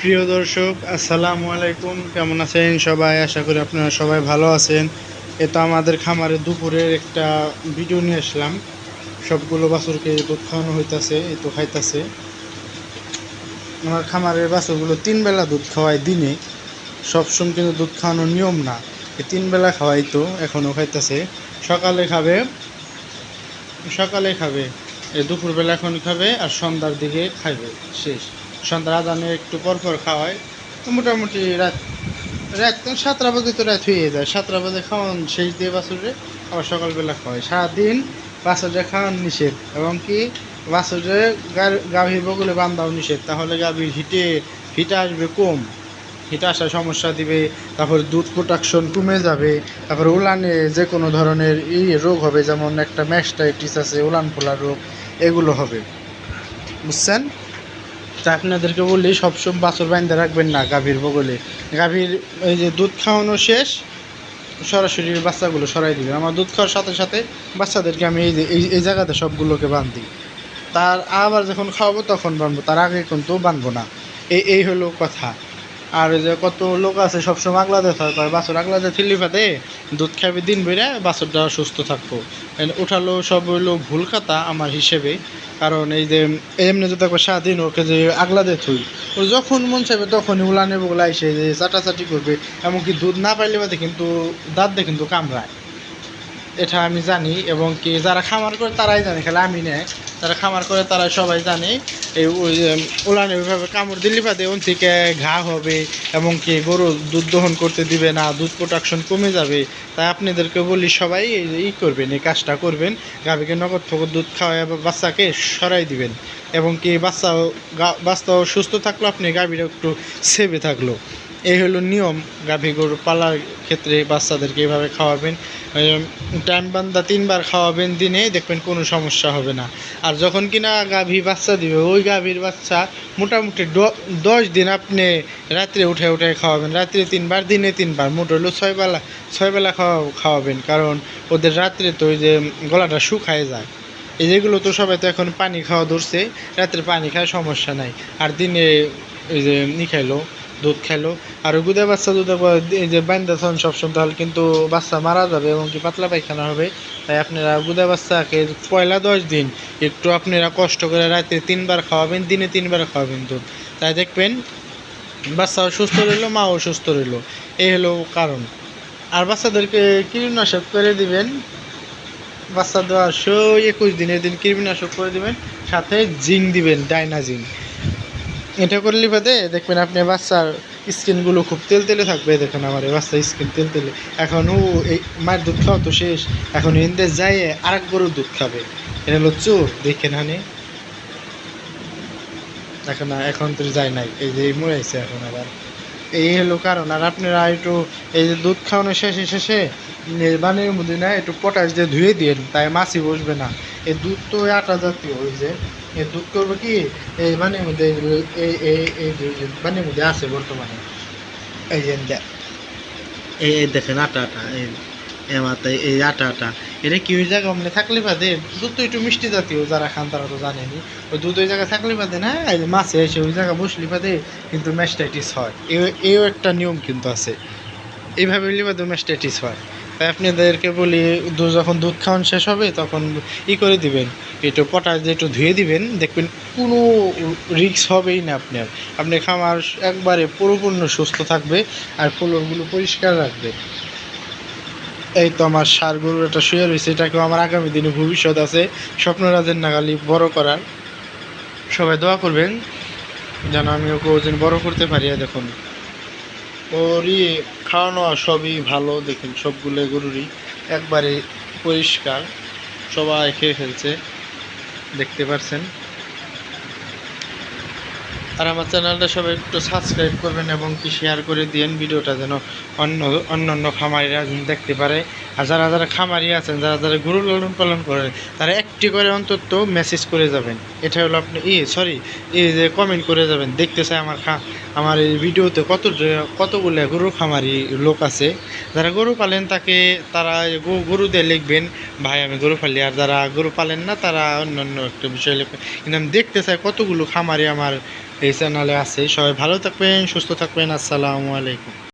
প্রিয় দর্শক, আসসালামু আলাইকুম। কেমন আছেন সবাই? আশা করি আপনারা সবাই ভালো আছেন। এ তো আমাদের খামারে দুপুরের একটা ভিডিও নিয়ে আসলাম। সবগুলো বাছুরকে দুধ খাওয়ানো হইতাছে এই তো খাইতাছে। আমার খামারের বাছুরগুলো তিন বেলা দুধ খাওয়ায় দিনে। সবসময় কিন্তু দুধ খাওয়ানোর নিয়ম না। এই তিন বেলা খাওয়াই তো এখনও খাইতাছে। সকালে খাবে সকালে খাবে এই দুপুরবেলা এখন খাবে আর সন্ধ্যার দিকে খাবে শেষ। সন্ধ্যার আদানে একটু পর পর খাওয়ায় তো মোটামুটি রাত রাত সাতটা বাজে তো রাত হয়ে যায়। সাতটা বাজে খাওয়ান শেষ দিয়ে বাছুরে আবার সকালবেলা খাওয়ায় সারাদিন বাছুরে খাওয়ান নিষেধ। এবং কি বাছুরে গাভীর বগলে বান্ধাও নিষেধ। তাহলে গাভীর হিটে হিটে আসবে কম। হিটে আসার সমস্যা দিবে। তারপর দুধ প্রোডাকশন কমে যাবে। তারপর উলানে যে কোনো ধরনের ই রোগ হবে। যেমন একটা ম্যাস্টাইটিস আছে, উলান ফোলা রোগ। এগুলো হবে। বুঝছেন? তা আপনাদেরকে বলি, সবসময় বাছর বাইন্দা রাখবেন না গাভীর বগলে। গাভীর এই যে দুধ খাওয়ানো শেষ, সরাসরি বাচ্চাগুলো সরাই দিবে আমার দুধ খাওয়ার সাথে সাথে বাচ্চাদেরকে আমি এই যে, এই এই জায়গাতে সবগুলোকে বাঁধি তার আবার যখন খাওয়াবো তখন বাঁধবো তার আগে কিন্তু বাঁধবো না। এই এই হলো কথা। আর ওই যে কত লোক আছে, সবসময় আগলাতে থাকে বাছর আগলাতে থিল্লি ফাতে দুধ খাবি দিন বেড়ে বাছরটা সুস্থ থাকব। উঠালো সব হইল ভুল কথা আমার হিসেবে, কারণ এই যে এমনি যদি একবার স্বাধীন ওকে যে আগলা আগলাতে থুই, ও যখন মন চাইবে তখনই উলানে বগলা এসে যে চাটাচাটি করবে, এমনকি দুধ না পাইলে বাদে কিন্তু দাঁত দিয়ে কিন্তু কামড়ায়। এটা আমি জানি এবং কি যারা খামার করে তারাই জানে, খেলে আমি নেয় যারা খামার করে তারা সবাই জানে। এই উলানে ওইভাবে কামড় দিলে বাদে ওন থেকে ঘা হবে এবং কি গরু দুধ দহন করতে দিবে না, দুধ প্রোডাকশন কমে যাবে। তাই আপনাদেরকে বলি, সবাই এই করবেন, এই কাজটা করবেন। গাভীকে নগদ ফগদ দুধ খাওয়াই বা বাচ্চাকে সরাই দিবেন। এবং কি বাচ্চাও বাচ্চাও সুস্থ থাকল, আপনি গাভীরা একটু সেভে থাকল। এই হলো নিয়ম, গাভী গরু পালার ক্ষেত্রে বাচ্চাদেরকে এভাবে খাওয়াবেন। টাইম বান্দা তিনবার খাওয়াবেন দিনে, দেখবেন কোনো সমস্যা হবে না। আর যখন কিনা গাভী বাচ্চা দিবে, ওই গাভীর বাচ্চা মোটামুটি দশ দিন আপনি রাত্রে উঠে উঠে খাওয়াবেন। রাত্রে তিনবার, দিনে তিনবার, মোট হলো ছয় বেলা ছয় বেলা খাওয়া, খাওয়াবেন। কারণ ওদের রাত্রে তো ওই যে গলাটা শুকায় যায়। এই যেগুলো তো সবাই তো এখন পানি খাওয়া ধরছে, রাত্রে পানি খায় সমস্যা নাই। আর দিনে ওই যে নি খাইলো দুধ খেলো। আর ওই গুদে বাচ্চা দুধ এই যে বান্দাছন সবসময় তাহলে কিন্তু বাচ্চা মারা যাবে এবং কি পাতলা পায়খানা হবে। তাই আপনারা গুদে বাচ্চাকে পয়লা দশ দিন একটু আপনারা কষ্ট করে রাতে তিনবার খাওয়াবেন, দিনে তিনবার খাওয়াবেন দুধ। তাই দেখবেন বাচ্চাও সুস্থ রইল, মাও সুস্থ রইল। এই হলো কারণ। আর বাচ্চাদেরকে কীটনাশক করে দিবেন। বাচ্চা দেওয়ার সই একুশ দিনের দিন কৃমিনাশক করে দিবেন, সাথে জিং দিবেন ডাইনা এটা করলে বাদে দেখবেন আপনি বাচ্চার স্কিনগুলো খুব তেল তেলে থাকবে, দেখেন আমার এই বাচ্চার স্কিন তেল তেলে। এখন ও এই মায়ের দুধ খাওয়া তো শেষ, এখন ইন্দে যাই আরেক গরুর দুধ খাবে। এটা হলো চোর, দেখেন হানি। এখন এখন তো যায় নাই, এই যে মরে মরেছে এখন আবার। এই হলো কারণ। আর আপনারা একটু এই যে দুধ খাওয়ানো শেষে শেষে বানের মধ্যে না একটু পটাশ দিয়ে ধুয়ে দিন তাই মাছি বসবে না। এই দুধ তো আটা জাতীয় ওই যে এই দুধ করব কি? এই বানের মধ্যে এই- এই এই বানের মধ্যে আছে বর্তমানে। এই যে, এই দেখেন আটা আটা, এই, এ মাথা এই আটা আটা। এটা কি ওই জায়গা মানে থাকলে বাদে, দুধ তো একটু মিষ্টি জাতীয় যারা খান তারা তো জানেনি ওই দুধ ওই জায়গায় থাকলে বাদে না যে মাছে এসে ওই জায়গা বসলে বাদে কিন্তু ম্যাস্টাইটিস হয়। এও একটা নিয়ম কিন্তু আছে। এইভাবে হলে বাদে ম্যাস্টাইটিস হয়। তাই আপনাদেরকে বলি যখন দুধ খাওয়ান শেষ হবে, তখন ই করে দিবেন। একটু পটাশ দিয়ে একটু ধুয়ে দিবেন, দেখবেন কোনো রিক্স হবেই না আপনার। আপনি খামার একবারে পুরোপূর্ণ সুস্থ থাকবে আর ফ্লোরগুলো পরিষ্কার রাখবে। এই তো আমার সার একটা শুয়ে রয়েছে, এটাকেও আমার আগামী দিনে ভবিষ্যৎ আছে স্বপ্নরাজের নাগালি বড় করার। সবাই দোয়া করবেন, যেন আমি ওকে ওজন বড় করতে পারি দেখুন। ওরই খাওয়ানো সবই ভালো, দেখুন, সবগুলো গরুরই একবারে পরিষ্কার, সবাই খেয়ে ফেলছে, দেখতে পাচ্ছেন আর আমার চ্যানেলটা সবাই একটু সাবস্ক্রাইব করবেন এবং কি শেয়ার করে দিন ভিডিওটা যেন অন্য অন্য অন্য খামারিরা দেখতে পারে। আর যারা যারা খামারি আছেন, যারা যারা গরু লালন পালন করেন, তারা একটি করে অন্তত মেসেজ করে যাবেন। এটা হলো আপনি ই সরি এই যে কমেন্ট করে যাবেন। দেখতে চাই আমার খা, আমার এই ভিডিওতে কত, কতগুলো গরু খামারি লোক আছে। যারা গরু পালেন, তাকে তারা গরু দিয়ে লিখবেন, ভাই, আমি গরু পালি। আর যারা গরু পালেন না, তারা অন্য অন্য একটা বিষয় লিখবেন। কিন্তু আমি দেখতে চাই কতগুলো খামারি আমার এই চ্যানেলে আছে। সবাই ভালো থাকবেন, সুস্থ থাকবেন। আসসালামু আলাইকুম।